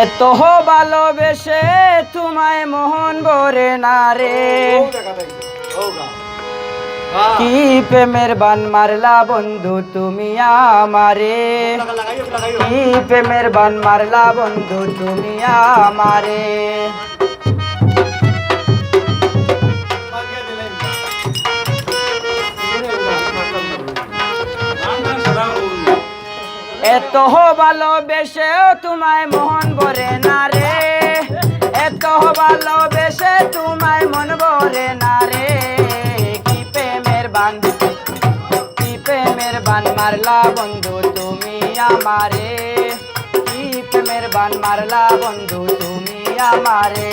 এত ভালোবেসে তোমায় মোহন বরে না রে। কি প্রেমের বান মারলা বন্ধু তুমি আমারে। কি প্রেমের বান মারলা বন্ধু তুমি আমারে। এত ভালোবেসেও তোমায় মন বরে না রে। এত ভালোবেসে তোমায় মন বরে না রে। কি প্রেমের বান, কি প্রেমের বান মারলা বন্ধু তুমি আমারে। কি প্রেমের বান মারলা বন্ধু তুমি আমারে।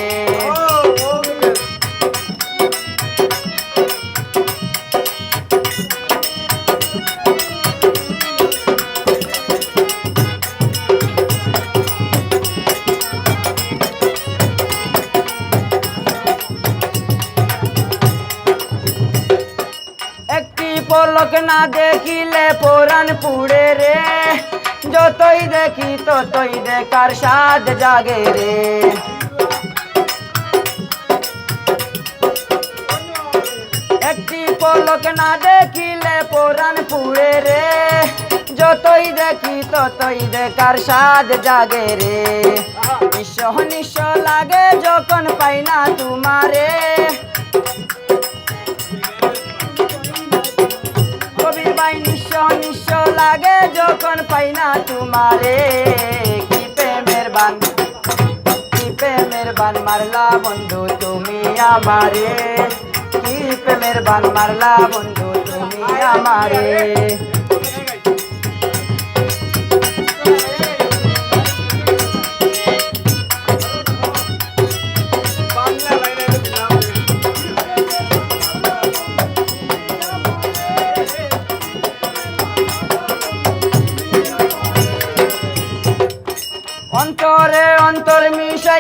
পলক না দেখিলে পোরান পুড়ে রে। যতই দেখি ততই দেখার সাদ জাগে রে। একটি পলক না দেখিলে পোরান পুড়ে রে। যতই দেখি ততই দেখার সাদ জাগে রে। নিঃস্ব নিঃস্ব লাগে যখন পাই না তোমারে। লাগে যখন পাই না তোমারে। কি প্রেমের বান, কি প্রেমের বান মারলা বন্ধু তুমি আমারে। কি প্রেমের বান মারলা বন্ধু তুমি আমারে।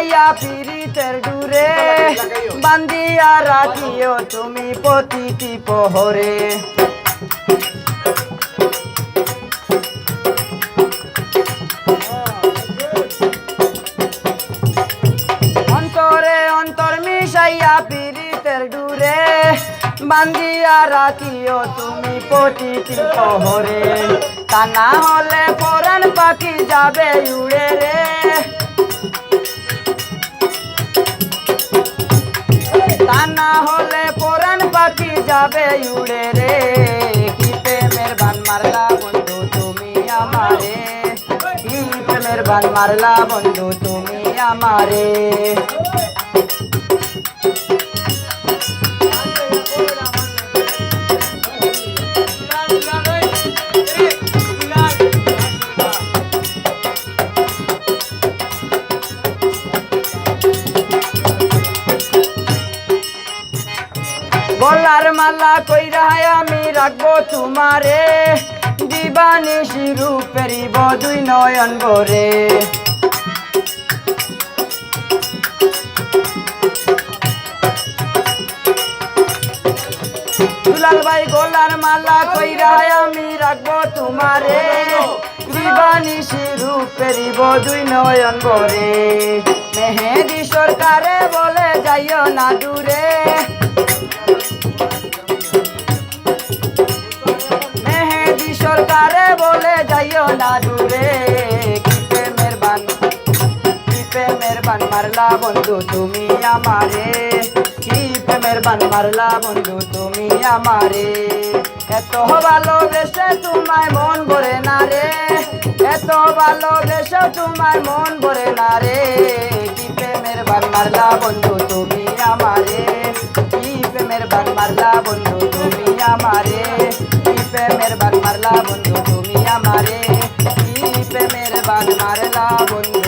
মিশাইয়া পিরিতের দূরে বান্দিয়া রাখিও তুমি প্রতিটি প্রহরে। অন্তরে অন্তর মিশাইয়া পিরিতের দূরে বান্দিয়া রাখিও তুমি প্রতিটি প্রহরে। তা না হলে পরাণ পাখি যাবে উড়ে রে। যাবে উড়ে রে, কি প্রেমের বান মারলা বন্ধু তুমি আমারে? কি প্রেমের বান মারলা বন্ধু তুমি আমারে? মালা কইরা আমি রাখব তোমারে। দিবানি শিরু পেরিব দুই নয়ন ভরে দুলাল ভাই গলার মালা কইরা আমি রাখব তোমারে। দিবানি শিরু পেরিব দুই নয়ন ভরে মেহেদি সরকারে বলে যাইও না দূরে। যাইও না দূরে, কি প্রেমের বান? কি মারলা বন্ধু তুমি আমারে? কি প্রেমের মারলা বন্ধু তুমি আমারে? এত ভালোবেসে তোমায় মন ভরে না রে। এত ভালোবেসে তোমায় মন ভরে না রে। কি প্রেমের বান মারলা বন্ধু তুমি আমারে কি প্রেমের বান মারলা বন্ধু তুমি আমারে কি প্রেমের বাদ মারলা বন্ধু?